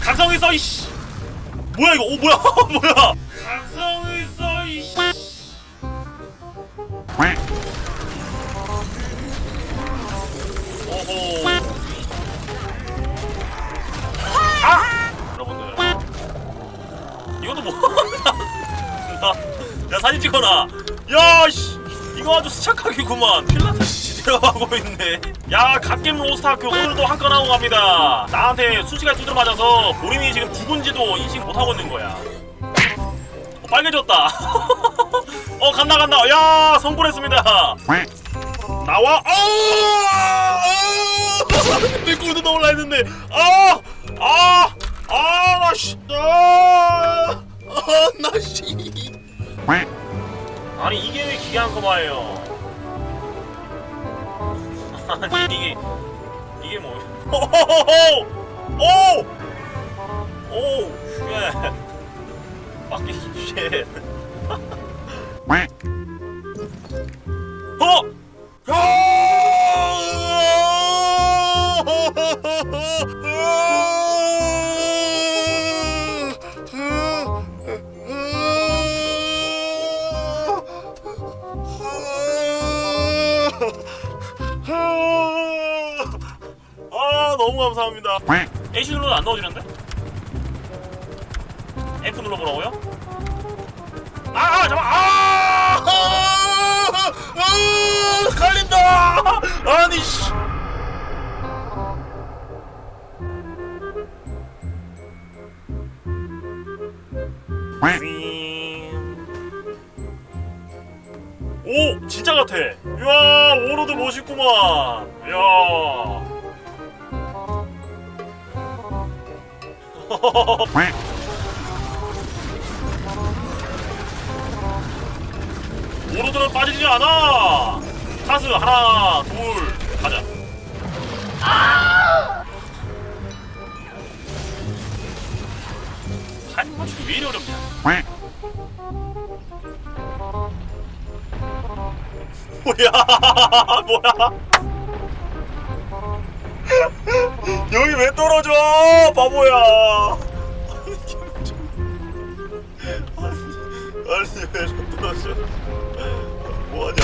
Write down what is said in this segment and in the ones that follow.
각성 있어 이씨. 뭐야 이거? 오 뭐야? 뭐야? 각성 있어 이씨. 오호 아! 여러분들. 이것도 뭐 야 사진 찍어놔. 야씨. 이거 아주 스착하기구만. 필라테스 하고 있네. 야 갓겜 로스트학교 오늘도 한 건 하고 갑니다. 나한테 수시가 두드려 맞아서 본인이 지금 죽은지도 인식 못하고 있는 거야. 어, 빨개졌다. 어 간다 간다. 야 성공했습니다. 나와. 아내 꿈도 나올라 했는데. 아아아나씨. 아나씨. 아니 이게 왜 기괴한 거마예요 아니 이게 이게 뭐 오오오 쉣. 바퀴 쉣. 어? 아 너무 감사합니다. H 눌러도 안 넣어주는데? F 눌러보라고요? 아, 아 잠깐, 아, 아, 아, 갈린다. 아니 씨. 오 진짜 같아. 이야 오로드 멋있구만. 이야. 오로드는 빠지지 않아. 타스 하나 둘 가자. 타이밍 맞추기 왜 이리 어렵냐? 뭐야 뭐야 왜 떨어져? 바보야. 아니 왜 떨어져 뭐하냐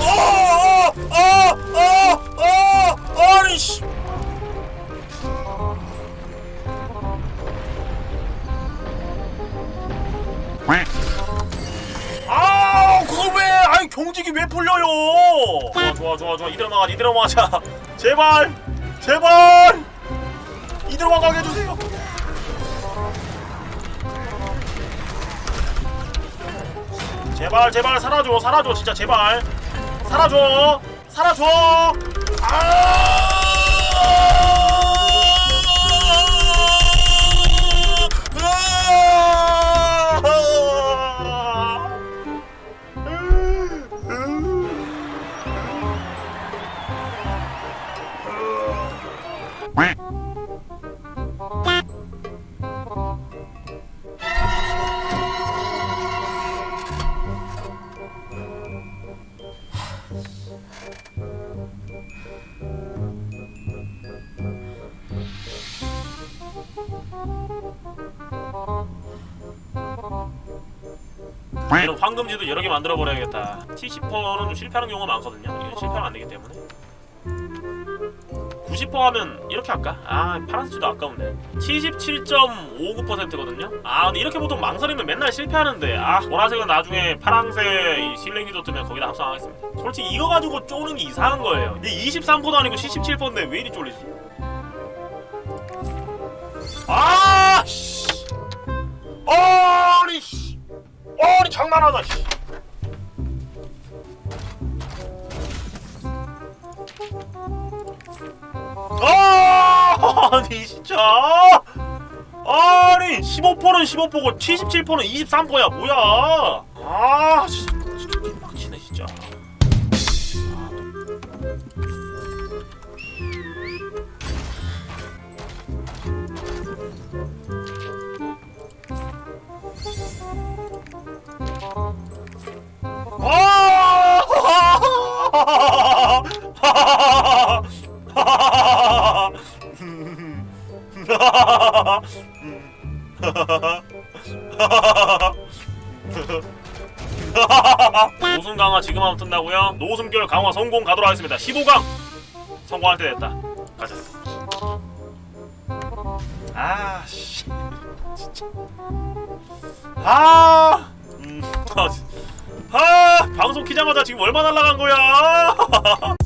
아아 아 아 아니 씨 아 그걸 왜? 아니 경직이 왜 풀려요? 좋아 좋아 좋아 좋아. 이대로 막아 이대로 막자. 제발 제발 제발 제발 사라져 사라져 진짜 제발. 사라져 사라져. 아 이런 황금지도 여러 개 만들어 버려야겠다. 70%는 좀 실패하는 경우가 많거든요. 실패하면 안 되기 때문에. 90% 하면 이렇게 할까? 아 파란색도 아까운데 77.59%거든요 아 근데 이렇게 보통 망설이면 맨날 실패하는데 아 보라색은 나중에 파란색 이 실랭이도 뜨면 거기다 합성하겠습니다 솔직히 이거 가지고 쪼는 게 이상한 거예요 이게 23%도 아니고 77%인데 왜 이리 쫄리지 아 씨. 씨 아니 장난하다 씨. 아, 아니 진짜? 아니 15%는 15%고 77%는 23%야 뭐야? 아 진짜 노숨 강화 지금 하면 뜬다고요? 노숨결 강화 성공 가도록 하겠습니다. 15강 성공할 때 됐다. 가자. 아 씨. 진짜. 아 키자마자 지금 얼마 날라간 거야